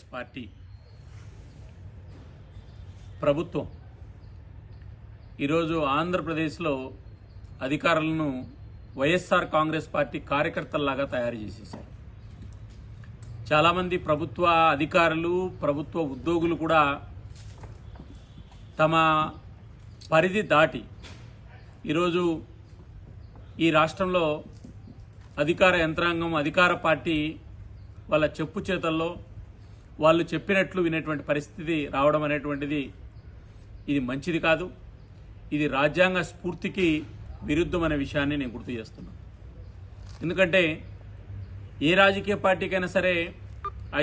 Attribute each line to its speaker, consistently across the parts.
Speaker 1: Congress party ప్రభుత్వం ఈరోజు ఆంధ్రప్రదేశ్లో అధికారులను వైఎస్ఆర్ కాంగ్రెస్ పార్టీ కార్యకర్తల్లాగా తయారు చేసేశారు. చాలామంది ప్రభుత్వ అధికారులు ప్రభుత్వ ఉద్యోగులు కూడా తమ పరిధి దాటి ఈరోజు ఈ రాష్ట్రంలో అధికార యంత్రాంగం అధికార పార్టీ వాళ్ళ చెప్పు చేతల్లో వాళ్ళు చెప్పినట్లు వినేటువంటి పరిస్థితి రావడం అనేటువంటిది ఇది మంచిది కాదు. ఇది రాజ్యాంగ స్ఫూర్తికి విరుద్ధం అనే విషయాన్ని నేను గుర్తు చేస్తున్నాను. ఎందుకంటే ఏ రాజకీయ పార్టీకైనా సరే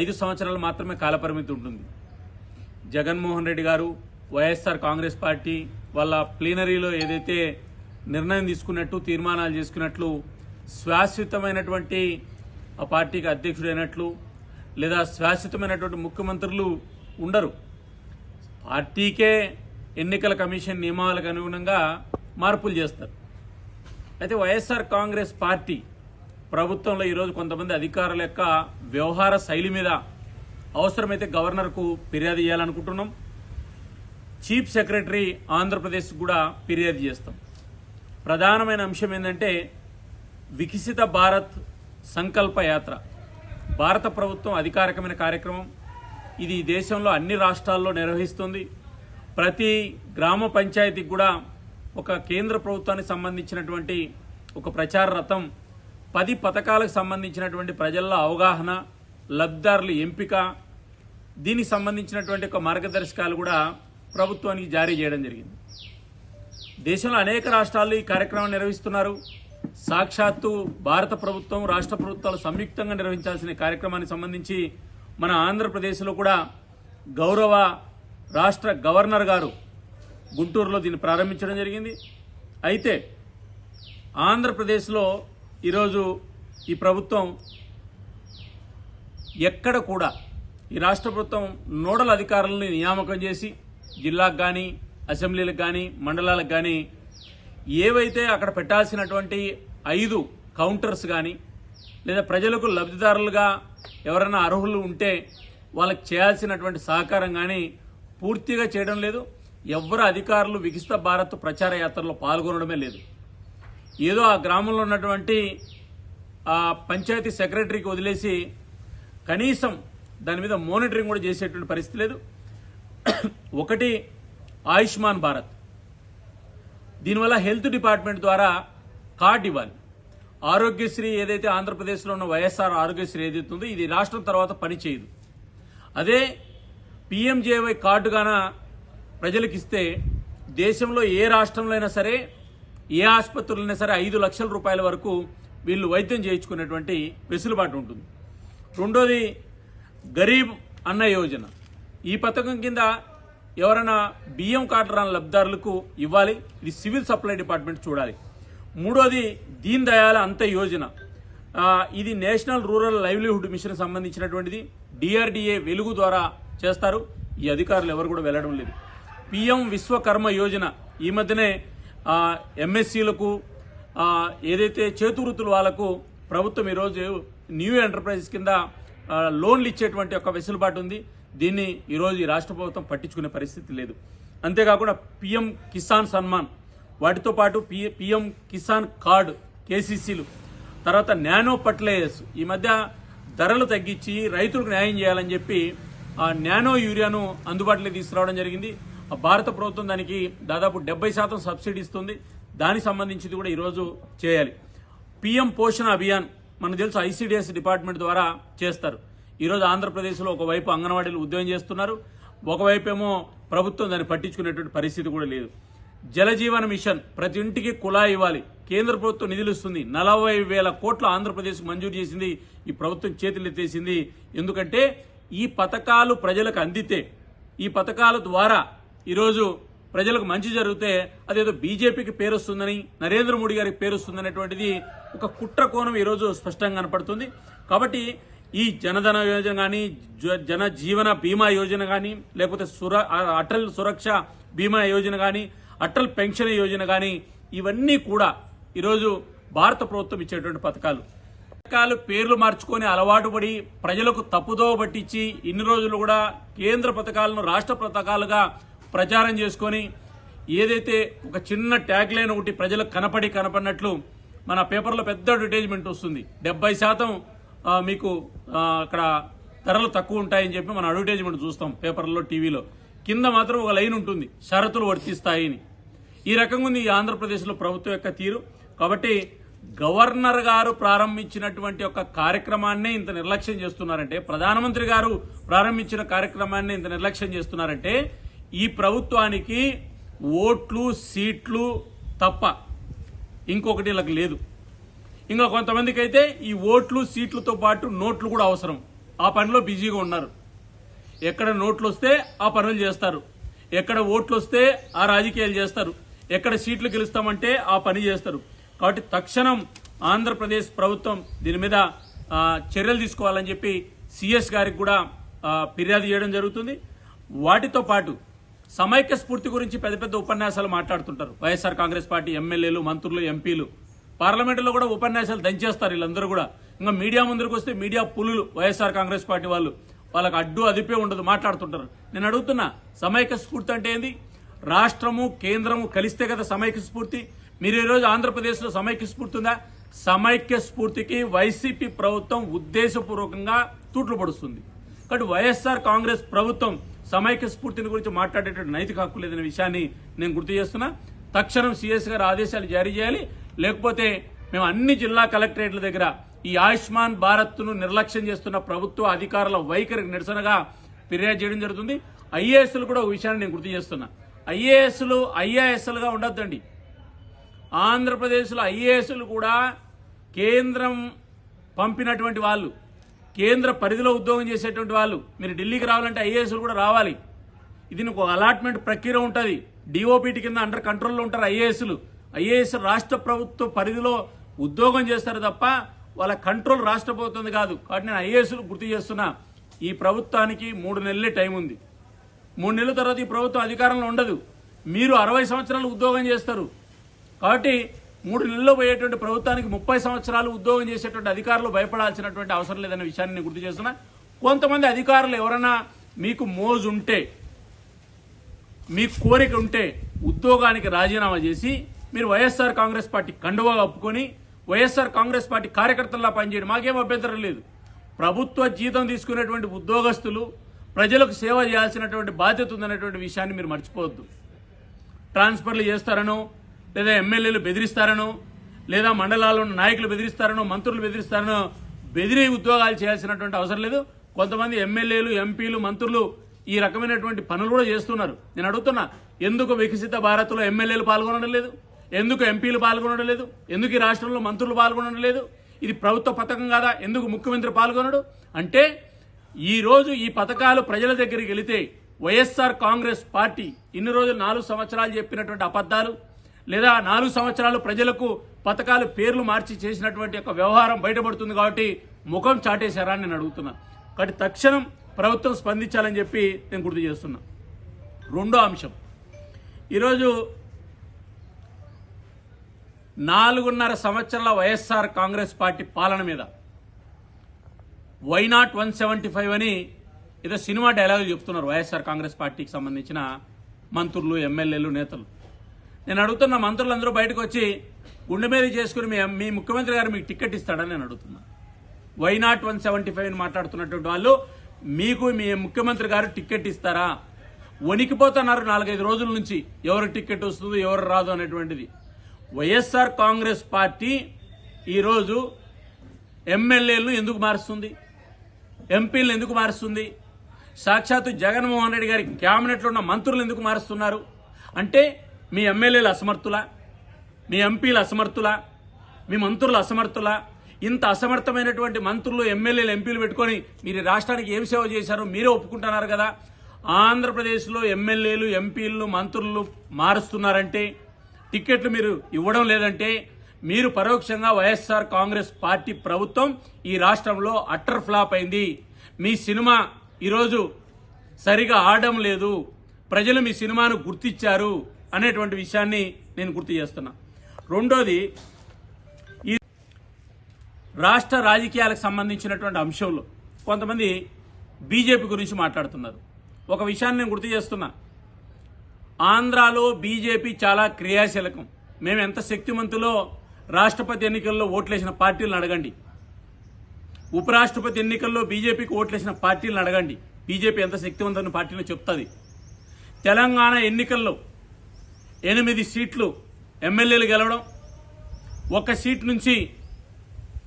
Speaker 1: ఐదు సంవత్సరాలు మాత్రమే కాలపరిమితి ఉంటుంది. జగన్మోహన్ రెడ్డి గారు వైఎస్ఆర్ కాంగ్రెస్ పార్టీ వాళ్ళ ప్లీనరీలో ఏదైతే నిర్ణయం తీసుకున్నట్టు తీర్మానాలు చేసుకున్నట్లు శాశ్వతమైనటువంటి ఆ పార్టీకి అధ్యక్షుడైనట్లు లేదా శాశ్వతమైనటువంటి ముఖ్యమంత్రులు ఉండరు. పార్టీకే ఎన్నికల కమిషన్ నియమాలకు అనుగుణంగా మార్పులు చేస్తారు. అయితే వైఎస్ఆర్ కాంగ్రెస్ పార్టీ ప్రభుత్వంలో ఈరోజు కొంతమంది అధికారుల యొక్క వ్యవహార శైలి మీద అవసరమైతే గవర్నర్కు ఫిర్యాదు చేయాలనుకుంటున్నాం. చీఫ్ సెక్రటరీ ఆంధ్రప్రదేశ్ కూడా ఫిర్యాదు చేస్తాం. ప్రధానమైన అంశం ఏంటంటే వికసిత భారత్ సంకల్ప యాత్ర. భారత ప్రభుత్వం అధికారికమైన కార్యక్రమం. ఇది దేశంలో అన్ని రాష్ట్రాల్లో నిర్వహిస్తుంది. ప్రతి గ్రామ పంచాయతీకి కూడా ఒక కేంద్ర ప్రభుత్వానికి సంబంధించినటువంటి ఒక ప్రచార రథం పది పథకాలకు సంబంధించినటువంటి ప్రజల్లో అవగాహన లబ్ధిదారుల ఎంపిక దీనికి సంబంధించినటువంటి ఒక మార్గదర్శకాలు కూడా ప్రభుత్వానికి జారీ చేయడం జరిగింది. దేశంలో అనేక రాష్ట్రాలు ఈ కార్యక్రమం నిర్వహిస్తున్నారు. సాక్షాత్తు భారత ప్రభుత్వం రాష్ట్ర ప్రభుత్వాలు సంయుక్తంగా నిర్వహించాల్సిన కార్యక్రమానికి సంబంధించి మన ఆంధ్రప్రదేశ్లో కూడా గౌరవ రాష్ట్ర గవర్నర్ గారు గుంటూరులో దీన్ని ప్రారంభించడం జరిగింది. అయితే ఆంధ్రప్రదేశ్లో ఈరోజు ఈ ప్రభుత్వం ఎక్కడ కూడా ఈ రాష్ట్ర ప్రభుత్వం నోడల్ అధికారులని నియామకం చేసి జిల్లాకు కానీ అసెంబ్లీలకు కానీ మండలాలకు కానీ ఏవైతే అక్కడ పెట్టాల్సినటువంటి ఐదు కౌంటర్స్ కానీ లేదా ప్రజలకు లబ్ధిదారులుగా ఎవరైనా అర్హులు ఉంటే వాళ్ళకి చేయాల్సినటువంటి సహకారం కానీ పూర్తిగా చేయడం లేదు. ఎవ్వరు అధికారులు వికిస్త భారత్ ప్రచార యాత్రలో పాల్గొనడమే లేదు. ఏదో ఆ గ్రామంలో ఉన్నటువంటి ఆ పంచాయతీ సెక్రటరీకి వదిలేసి కనీసం దాని మీద మానిటరింగ్ కూడా చేసేటువంటి పరిస్థితి లేదు. ఒకటి ఆయుష్మాన్ భారత్. దీనివల్ల హెల్త్ డిపార్ట్మెంట్ ద్వారా కార్డు ఇవ్వాలి. ఆరోగ్యశ్రీ ఏదైతే ఆంధ్రప్రదేశ్లో ఉన్న వైఎస్ఆర్ ఆరోగ్యశ్రీ ఏదైతే ఉందో ఇది రాష్ట్రం తర్వాత పనిచేయదు అదే పిఎంజేవై కార్డు గాన ప్రజలకు ఇస్తే దేశంలో ఏ రాష్ట్రంలో అయినా సరే ఏ ఆసుపత్రులు అయినా సరే ఐదు లక్షల రూపాయల వరకు వీళ్ళు వైద్యం చేయించుకునేటువంటి వెసులుబాటు ఉంటుంది. రెండోది గరీబ్ అన్న యోజన. ఈ పథకం కింద ఎవరైనా బియ్యం కార్డు రాని లబ్ధిదారులకు ఇవ్వాలి. ఇది సివిల్ సప్లై డిపార్ట్మెంట్ చూడాలి. మూడోది దీన్ దయాల అంత యోజన. ఇది నేషనల్ రూరల్ లైవ్లీహుడ్ మిషన్ సంబంధించినటువంటిది. డిఆర్డిఏ వెలుగు ద్వారా చేస్తారు. ఈ అధికారులు ఎవరు కూడా వెళ్ళడం లేదు. పిఎం విశ్వకర్మ యోజన. ఈ మధ్యనే ఎంఎస్సీలకు ఏదైతే చేతువృత్తులు వాళ్ళకు ప్రభుత్వం ఈరోజు న్యూ ఎంటర్ప్రైజెస్ కింద లోన్లు ఇచ్చేటువంటి ఒక వెసులుబాటు ఉంది. దీన్ని ఈరోజు ఈ రాష్ట్ర ప్రభుత్వం పట్టించుకునే పరిస్థితి లేదు. అంతేకాకుండా పిఎం కిసాన్ సన్మాన్ వాటితో పాటు పి పిఎం కిసాన్ కార్డు కేసీసీలు తర్వాత నానో పర్టిలైజర్స్ ఈ మధ్య ధరలు తగ్గించి రైతులకు న్యాయం చేయాలని చెప్పి ఆ నానో యూరియాను అందుబాటులో తీసుకురావడం జరిగింది. భారత ప్రభుత్వం దానికి దాదాపు డెబ్బై శాతం సబ్సిడీ ఇస్తుంది. దానికి సంబంధించింది కూడా ఈరోజు చేయాలి. పిఎం పోషణ అభియాన్ మనకు తెలుసు ఐసీడీఎస్ డిపార్ట్మెంట్ ద్వారా చేస్తారు. ఈరోజు ఆంధ్రప్రదేశ్లో ఒకవైపు అంగన్వాడీలు ఉద్యోగం చేస్తున్నారు ఒకవైపు ఏమో ప్రభుత్వం దాన్ని పట్టించుకునేటువంటి పరిస్థితి కూడా లేదు. జలజీవన మిషన్ ప్రతి ఇంటికి కుళాయి ఇవ్వాలి. కేంద్ర ప్రభుత్వం నిధులు ఇస్తుంది. నలభై వేల కోట్ల ఆంధ్రప్రదేశ్ మంజూరు చేసింది. ఈ ప్రభుత్వం చేతులు ఎత్తేసింది. ఎందుకంటే ఈ పథకాలు ప్రజలకు అందితే ఈ పథకాల ద్వారా ఈరోజు ప్రజలకు మంచి జరిగితే అదేదో బీజేపీకి పేరు వస్తుందని నరేంద్ర మోడీ గారికి పేరు వస్తుందనేటువంటిది ఒక కుట్ర కోణం ఈరోజు స్పష్టంగా కనపడుతుంది. కాబట్టి ఈ జనధన యోజన కానీ జన జీవన బీమా యోజన కానీ లేకపోతే సుర అటల్ సురక్ష బీమా యోజన కానీ అటల్ పెన్షన్ యోజన కానీ ఇవన్నీ కూడా ఈరోజు భారత ప్రభుత్వం ఇచ్చేటువంటి పథకాలు. పథకాలు పేర్లు మార్చుకొని అలవాటు పడి ప్రజలకు తప్పుదోవ పట్టించి ఇన్ని రోజులు కూడా కేంద్ర పథకాలను రాష్ట్ర పథకాలుగా ప్రచారం చేసుకొని ఏదైతే ఒక చిన్న ట్యాగ్ లైన్ ఒకటి ప్రజలకు కనపడి కనపడినట్లు మన పేపర్లో పెద్ద అడ్వర్టైజ్మెంట్ వస్తుంది. డెబ్బై శాతం మీకు అక్కడ ధరలు తక్కువ ఉంటాయని చెప్పి మనం అడ్వర్టైజ్మెంట్ చూస్తాం పేపర్లో టీవీలో. కింద మాత్రం ఒక లైన్ ఉంటుంది షరతులు వర్తిస్తాయని. ఈ రకంగా ఉంది ఈ ఆంధ్రప్రదేశ్లో ప్రభుత్వం యొక్క తీరు. కాబట్టి గవర్నర్ గారు ప్రారంభించినటువంటి ఒక కార్యక్రమాన్ని ఇంత నిర్లక్ష్యం చేస్తున్నారంటే ప్రధానమంత్రి గారు ప్రారంభించిన కార్యక్రమాన్ని ఇంత నిర్లక్ష్యం చేస్తున్నారంటే ఈ ప్రభుత్వానికి ఓట్లు సీట్లు తప్ప ఇంకొకటి ఇలా లేదు. ఇంకా కొంతమందికి అయితే ఈ ఓట్లు సీట్లతో పాటు నోట్లు కూడా అవసరం. ఆ పనిలో బిజీగా ఉన్నారు. ఎక్కడ నోట్లు వస్తే ఆ పనులు చేస్తారు. ఎక్కడ ఓట్లు వస్తే ఆ రాజకీయాలు చేస్తారు. ఎక్కడ సీట్లు గెలుస్తామంటే ఆ పని చేస్తారు. కాబట్టి తక్షణం ఆంధ్రప్రదేశ్ ప్రభుత్వం దీని మీద చర్యలు తీసుకోవాలని చెప్పి సిఎస్ గారికి కూడా ఫిర్యాదు చేయడం జరుగుతుంది. వాటితో పాటు సమైక్య స్ఫూర్తి గురించి పెద్ద పెద్ద ఉపన్యాసాలు మాట్లాడుతుంటారు. వైఎస్ఆర్ కాంగ్రెస్ పార్టీ ఎమ్మెల్యేలు మంత్రులు ఎంపీలు. పార్లమెంటులో కూడా ఉపన్యాసాలు దంచేస్తారు వీళ్ళందరూ కూడా. ఇంకా మీడియా ముందరికి వస్తే మీడియా పులులు వైఎస్ఆర్ కాంగ్రెస్ పార్టీ వాళ్ళు వాళ్ళకి అడ్డు అదిపే ఉండదు మాట్లాడుతుంటారు. నేను అడుగుతున్నా సమైక్య స్ఫూర్తి అంటే ఏంది? రాష్ట్రము కేంద్రము కలిస్తే కదా సమైక్య స్ఫూర్తి. మీరు ఈరోజు ఆంధ్రప్రదేశ్లో సమైక్య స్ఫూర్తి ఉందా? సమైక్య స్ఫూర్తికి వైసీపీ ప్రభుత్వం ఉద్దేశపూర్వకంగా తూట్లు పడుస్తుంది. కాబట్టి వైఎస్ఆర్ కాంగ్రెస్ ప్రభుత్వం సమైక్య స్ఫూర్తిని గురించి మాట్లాడేటువంటి నైతిక హక్కు లేదనే విషయాన్ని నేను గుర్తు చేస్తున్నా. తక్షణం సిఎస్ గారు ఆదేశాలు జారీ చేయాలి. లేకపోతే మేము అన్ని జిల్లా కలెక్టరేట్ల దగ్గర ఈ ఆయుష్మాన్ భారత్ను నిర్లక్ష్యం చేస్తున్న ప్రభుత్వ అధికారుల వైఖరికి నిరసనగా ఫిర్యాదు చేయడం జరుగుతుంది. ఐఏఎస్లు కూడా ఒక విషయాన్ని నేను గుర్తు చేస్తున్నా. ఐఏఎస్లు ఐఏఎస్లుగా ఉండొద్దండి. ఆంధ్రప్రదేశ్లో ఐఏఎస్లు కూడా కేంద్రం పంపినటువంటి వాళ్ళు కేంద్ర పరిధిలో ఉద్యోగం చేసేటువంటి వాళ్ళు మీరు ఢిల్లీకి రావాలంటే ఐఏఎస్లు కూడా రావాలి. ఇది ఒక అలాట్మెంట్ ప్రక్రియ ఉంటుంది. డిఓపిటి కింద అండర్ కంట్రోల్లో ఉంటారు ఐఏఎస్లు. ఐఏఎస్ రాష్ట్ర ప్రభుత్వ పరిధిలో ఉద్యోగం చేస్తారు తప్ప వాళ్ళ కంట్రోల్ రాష్ట్ర ప్రభుత్వం కాదు. కాబట్టి నేను ఐఏఎస్లు గుర్తు చేస్తున్నా. ఈ ప్రభుత్వానికి మూడు నెలలే టైం ఉంది. మూడు నెలల తర్వాత ఈ ప్రభుత్వం అధికారంలో ఉండదు. మీరు అరవై సంవత్సరాలు ఉద్యోగం చేస్తారు. కాబట్టి మూడు నెలల్లో పోయేటువంటి ప్రభుత్వానికి ముప్పై సంవత్సరాలు ఉద్యోగం చేసేటువంటి అధికారులు భయపడాల్సినటువంటి అవసరం లేదనే విషయాన్ని నేను గుర్తు చేస్తున్నా. కొంతమంది అధికారులు ఎవరైనా మీకు మోజు ఉంటే మీ కోరిక ఉంటే ఉద్యోగానికి రాజీనామా చేసి మీరు వైఎస్ఆర్ కాంగ్రెస్ పార్టీ కండువా కప్పుకొని వైఎస్ఆర్ కాంగ్రెస్ పార్టీ కార్యకర్తల్లా పనిచేయడం. మాకేం అభ్యంతరం లేదు. ప్రభుత్వ జీతం తీసుకునేటువంటి ఉద్యోగస్తులు ప్రజలకు సేవ చేయాల్సినటువంటి బాధ్యత ఉందనేటువంటి విషయాన్ని మీరు మర్చిపోవద్దు. ట్రాన్స్ఫర్లు చేస్తారనో లేదా ఎమ్మెల్యేలు బెదిరిస్తారనో లేదా మండలాల్లో ఉన్న నాయకులు బెదిరిస్తారనో మంత్రులు బెదిరిస్తారనో బెదిరి ఉద్యోగాలు చేయాల్సినటువంటి అవసరం లేదు. కొంతమంది ఎమ్మెల్యేలు ఎంపీలు మంత్రులు ఈ రకమైనటువంటి పనులు కూడా చేస్తున్నారు. నేను అడుగుతున్నా ఎందుకు వికసిత భారత్లో ఎమ్మెల్యేలు పాల్గొనడం లేదు? ఎందుకు ఎంపీలు పాల్గొనడం లేదు? ఎందుకు ఈ రాష్ట్రంలో మంత్రులు పాల్గొనడం లేదు? ఇది ప్రభుత్వ పథకం కాదా? ఎందుకు ముఖ్యమంత్రి పాల్గొనడు? అంటే ఈరోజు ఈ పథకాలు ప్రజల దగ్గరికి వెళితే వైఎస్ఆర్ కాంగ్రెస్ పార్టీ ఇన్ని రోజులు నాలుగు సంవత్సరాలు చెప్పినటువంటి అబద్ధాలు లేదా నాలుగు సంవత్సరాలు ప్రజలకు పథకాలు పేర్లు మార్చి చేసినటువంటి ఒక వ్యవహారం బయటపడుతుంది కాబట్టి ముఖం చాటేశారా నేను అడుగుతున్నా. కాబట్టి తక్షణం ప్రభుత్వం స్పందించాలని చెప్పి నేను గుర్తు చేస్తున్నా. రెండో అంశం. ఈరోజు నాలుగున్నర సంవత్సరాల వైఎస్ఆర్ కాంగ్రెస్ పార్టీ పాలన మీద. Why not one seventy five అని ఏదో సినిమా డైలాగ్ చెప్తున్నారు వైఎస్ఆర్ కాంగ్రెస్ పార్టీకి సంబంధించిన మంత్రులు ఎమ్మెల్యేలు నేతలు. నేను అడుగుతున్న మంత్రులందరూ బయటకు వచ్చి గుండె మీద చేసుకుని మీ మీ ముఖ్యమంత్రి గారు మీకు టికెట్ ఇస్తాడని నేను అడుగుతున్నా. Why not one seventy five అని మాట్లాడుతున్నటువంటి వాళ్ళు మీకు మీ ముఖ్యమంత్రి గారు టికెట్ ఇస్తారా? వణికిపోతున్నారు నాలుగైదు రోజుల నుంచి ఎవరు టికెట్ వస్తుంది ఎవరు రాదు అనేటువంటిది. వైఎస్ఆర్ కాంగ్రెస్ పార్టీ ఈరోజు ఎమ్మెల్యేలను ఎందుకు మారుస్తుంది? ఎంపీలను ఎందుకు మారుస్తుంది? సాక్షాత్తు జగన్మోహన్ రెడ్డి గారి క్యాబినెట్లో ఉన్న మంత్రులు ఎందుకు మారుస్తున్నారు? అంటే మీ ఎమ్మెల్యేలు అసమర్థులా? మీ ఎంపీలు అసమర్థులా? మీ మంత్రులు అసమర్థులా? ఇంత అసమర్థమైనటువంటి మంత్రులు ఎమ్మెల్యేలు ఎంపీలు పెట్టుకొని మీరు రాష్ట్రానికి ఏం సేవ చేశారో మీరే ఒప్పుకుంటున్నారు కదా? ఆంధ్రప్రదేశ్లో ఎమ్మెల్యేలు ఎంపీలు మంత్రులు మారుస్తున్నారంటే టికెట్లు మీరు ఇవ్వడం లేదంటే మీరు పరోక్షంగా వైఎస్ఆర్ కాంగ్రెస్ పార్టీ ప్రభుత్వం ఈ రాష్ట్రంలో అట్టర్ ఫ్లాప్ అయింది. మీ సినిమా ఈరోజు సరిగా ఆడడం లేదు. ప్రజలు మీ సినిమాను గుర్తించారు అనేటువంటి విషయాన్ని నేను గుర్తు చేస్తున్నా. రెండోది ఈ రాష్ట్ర రాజకీయాలకు సంబంధించినటువంటి అంశంలో కొంతమంది బీజేపీ గురించి మాట్లాడుతున్నారు. ఒక విషయాన్ని నేను గుర్తు చేస్తున్నా. ఆంధ్రాలో బీజేపీ చాలా క్రియాశీలకం. మేము ఎంత శక్తిమంతులో రాష్ట్రపతి ఎన్నికల్లో ఓట్లేసిన పార్టీలను అడగండి. ఉపరాష్ట్రపతి ఎన్నికల్లో బీజేపీకి ఓట్లేసిన పార్టీలను అడగండి. బీజేపీ ఎంత శక్తివంతమైన పార్టీలో చెప్తుంది. తెలంగాణ ఎన్నికల్లో ఎనిమిది సీట్లు ఎమ్మెల్యేలు గెలవడం ఒక సీట్ నుంచి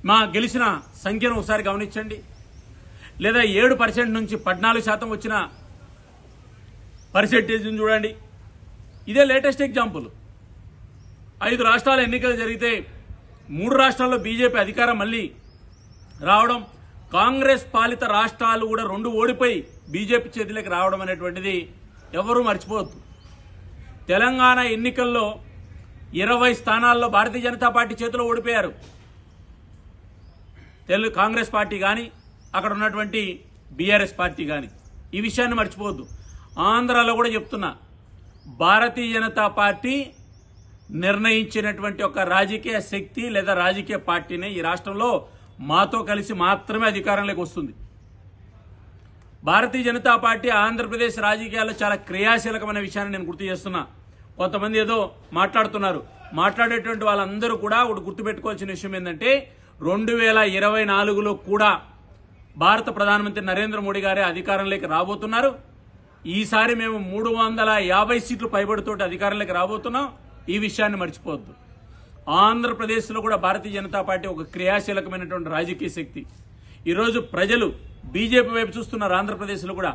Speaker 1: మా గెలిచిన సంఖ్యను ఒకసారి గమనించండి. లేదా ఏడు పర్సెంట్ నుంచి పద్నాలుగు శాతం వచ్చిన పర్సెంటేజ్ని చూడండి. ఇదే లేటెస్ట్ ఎగ్జాంపుల్. ఐదు రాష్ట్రాల ఎన్నికలు జరిగితే మూడు రాష్ట్రాల్లో బీజేపీ అధికారం మళ్ళీ రావడం కాంగ్రెస్ పాలిత రాష్ట్రాలు కూడా రెండు ఓడిపోయి బీజేపీ చేతిలోకి రావడం అనేటువంటిది ఎవరూ మర్చిపోవద్దు. తెలంగాణ ఎన్నికల్లో ఇరవై స్థానాల్లో భారతీయ జనతా పార్టీ చేతిలో ఓడిపోయారు. తెలుగు కాంగ్రెస్ పార్టీ కానీ అక్కడ ఉన్నటువంటి బీఆర్ఎస్ పార్టీ కానీ ఈ విషయాన్ని మర్చిపోవద్దు. ఆంధ్రాలో కూడా చెప్తున్నా భారతీయ జనతా పార్టీ నిర్ణయించినటువంటి ఒక రాజకీయ శక్తి లేదా రాజకీయ పార్టీనే ఈ రాష్ట్రంలో మాతో కలిసి మాత్రమే అధికారంలోకి వస్తుంది. భారతీయ జనతా పార్టీ ఆంధ్రప్రదేశ్ రాజకీయాల్లో చాలా క్రియాశీలకమైన విషయాన్ని నేను గుర్తు చేస్తున్నా. కొంతమంది ఏదో మాట్లాడుతున్నారు. మాట్లాడేటువంటి వాళ్ళందరూ కూడా ఒకటి గుర్తుపెట్టుకోవాల్సిన విషయం ఏంటంటే రెండు వేల ఇరవై నాలుగులో కూడా భారత ప్రధానమంత్రి నరేంద్ర మోడీ గారే అధికారంలోకి రాబోతున్నారు. ఈసారి మేము మూడు వందల యాభై సీట్లు పైబడితోటి అధికారంలోకి రాబోతున్నాం. ఈ విషయాన్ని మర్చిపోవద్దు. ఆంధ్రప్రదేశ్లో కూడా భారతీయ జనతా పార్టీ ఒక క్రియాశీలకమైనటువంటి రాజకీయ శక్తి. ఈరోజు ప్రజలు బీజేపీ వైపు చూస్తున్నారు ఆంధ్రప్రదేశ్లో కూడా.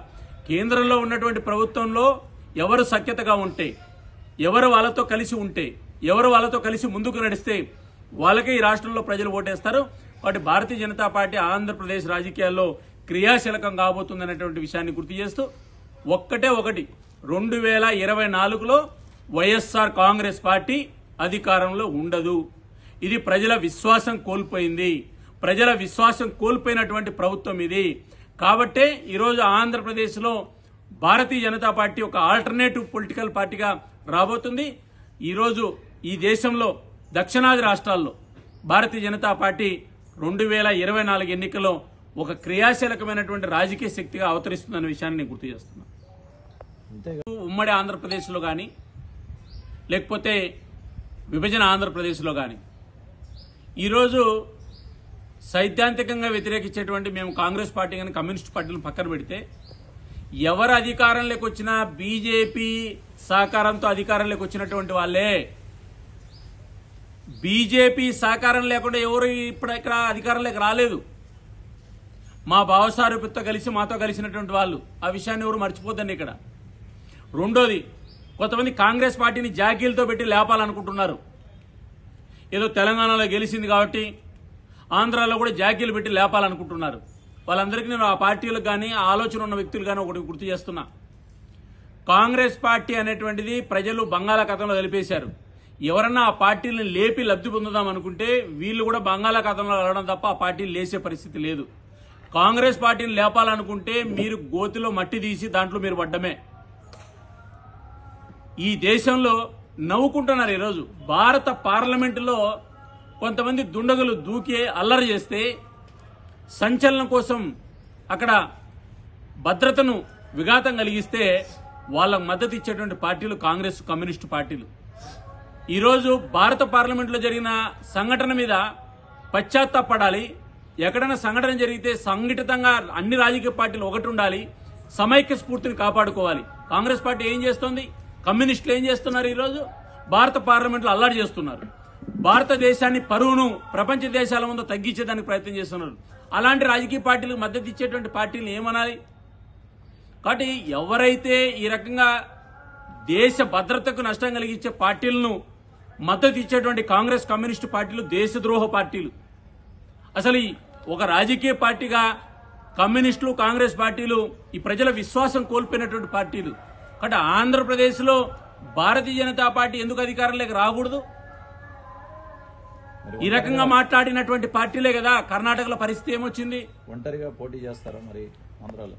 Speaker 1: కేంద్రంలో ఉన్నటువంటి ప్రభుత్వంలో ఎవరు సఖ్యతగా ఉంటే ఎవరు వాళ్ళతో కలిసి ఉంటే ఎవరు వాళ్ళతో కలిసి ముందుకు నడిస్తే వాళ్ళకే ఈ రాష్ట్రంలో ప్రజలు ఓటేస్తారు. వాటి భారతీయ జనతా పార్టీ ఆంధ్రప్రదేశ్ రాజకీయాల్లో క్రియాశీలకం కాబోతుందనేటువంటి విషయాన్ని గుర్తు చేస్తూ ఒక్కటే ఒకటి. రెండు వేల ఇరవై నాలుగులో వైఎస్ఆర్ కాంగ్రెస్ పార్టీ అధికారంలో ఉండదు. ఇది ప్రజల విశ్వాసం కోల్పోయింది. ప్రజల విశ్వాసం కోల్పోయినటువంటి ప్రభుత్వం ఇది. కాబట్టే ఈరోజు ఆంధ్రప్రదేశ్లో భారతీయ జనతా పార్టీ ఒక ఆల్టర్నేటివ్ పొలిటికల్ పార్టీగా రాబోతుంది. ఈరోజు ఈ దేశంలో దక్షిణాది రాష్ట్రాల్లో భారతీయ జనతా పార్టీ రెండు వేల ఇరవై నాలుగు ఎన్నికల్లో ఒక క్రియాశీలకమైనటువంటి రాజకీయ శక్తిగా అవతరిస్తుందన్న విషయాన్ని నేను గుర్తు చేస్తున్నాను ఉమ్మడి ఆంధ్రప్రదేశ్లో కానీ లేకపోతే విభజన ఆంధ్రప్రదేశ్లో కానీ ఈరోజు సైద్ధాంతికంగా వ్యతిరేకించేటువంటి మేము కాంగ్రెస్ పార్టీ కానీ కమ్యూనిస్ట్ పార్టీని పక్కన పెడితే ఎవరు అధికారంలోకి వచ్చినా బీజేపీ సహకారంతో అధికారంలోకి వచ్చినటువంటి వాళ్ళే. బీజేపీ సహకారం లేకుండా ఎవరు ఇప్పుడు ఇక్కడ అధికారంలోకి రాలేదు. మా భావసారూపితో కలిసి మాతో కలిసినటువంటి వాళ్ళు ఆ విషయాన్ని ఎవరు మర్చిపోద్దండి ఇక్కడ. రెండోది కొంతమంది కాంగ్రెస్ పార్టీని జాకీలతో పెట్టి లేపాలనుకుంటున్నారు. ఏదో తెలంగాణలో గెలిచింది కాబట్టి ఆంధ్రాలో కూడా జాకీలు పెట్టి లేపాలనుకుంటున్నారు. వాళ్ళందరికీ నేను ఆ పార్టీలకు కానీ ఆలోచన ఉన్న వ్యక్తులు కానీ ఒకటి గుర్తు చేస్తున్నా. కాంగ్రెస్ పార్టీ అనేటువంటిది ప్రజలు బంగాళాఖాతంలో కలిపేశారు. ఎవరన్నా ఆ పార్టీలను లేపి లబ్ధి పొందుదాం అనుకుంటే వీళ్ళు కూడా బంగాళాఖాతంలో వెళ్ళడం తప్ప ఆ పార్టీలు లేసే పరిస్థితి లేదు. కాంగ్రెస్ పార్టీని లేపాలనుకుంటే మీరు గోతిలో మట్టి తీసి దాంట్లో మీరు పడ్డమే. ఈ దేశంలో నవ్వుకుంటున్నారు ఈరోజు. భారత పార్లమెంటులో కొంతమంది దుండగులు దూకి అల్లరి చేస్తే సంచలనం కోసం అక్కడ భద్రతను విఘాతం కలిగిస్తే వాళ్ళకు మద్దతు ఇచ్చేటువంటి పార్టీలు కాంగ్రెస్ కమ్యూనిస్టు పార్టీలు. ఈరోజు భారత పార్లమెంట్లో జరిగిన సంఘటన మీద పశ్చాత్తాపడాలి. ఎక్కడైనా సంఘటన జరిగితే సంఘటితంగా అన్ని రాజకీయ పార్టీలు ఒకటి ఉండాలి. సమైక్య స్ఫూర్తిని కాపాడుకోవాలి. కాంగ్రెస్ పార్టీ ఏం చేస్తోంది? కమ్యూనిస్టులు ఏం చేస్తున్నారు ఈరోజు? భారత పార్లమెంట్లో అల్లాడి చేస్తున్నారు. భారతదేశాన్ని పరువును ప్రపంచ దేశాల ముందు తగ్గించేదానికి ప్రయత్నం చేస్తున్నారు. అలాంటి రాజకీయ పార్టీలకు మద్దతు ఇచ్చేటువంటి పార్టీలు ఏమనాలి? కాబట్టి ఎవరైతే ఈ రకంగా దేశ భద్రతకు నష్టం కలిగించే పార్టీలను మద్దతు ఇచ్చేటువంటి కాంగ్రెస్ కమ్యూనిస్టు పార్టీలు దేశద్రోహ పార్టీలు. అసలు ఈ ఒక రాజకీయ పార్టీగా కమ్యూనిస్టులు కాంగ్రెస్ పార్టీలు ఈ ప్రజల విశ్వాసం కోల్పోయినటువంటి పార్టీలు. కాబట్టి ఆంధ్రప్రదేశ్లో భారతీయ జనతా పార్టీ ఎందుకు అధికారంలోకి రాకూడదు? ఈ రకంగా మాట్లాడినటువంటి పార్టీలే కదా కర్ణాటకలో పరిస్థితి ఏమొచ్చింది?
Speaker 2: ఒంటరిగా పోటీ చేస్తారా మరి ఆంధ్రాలో?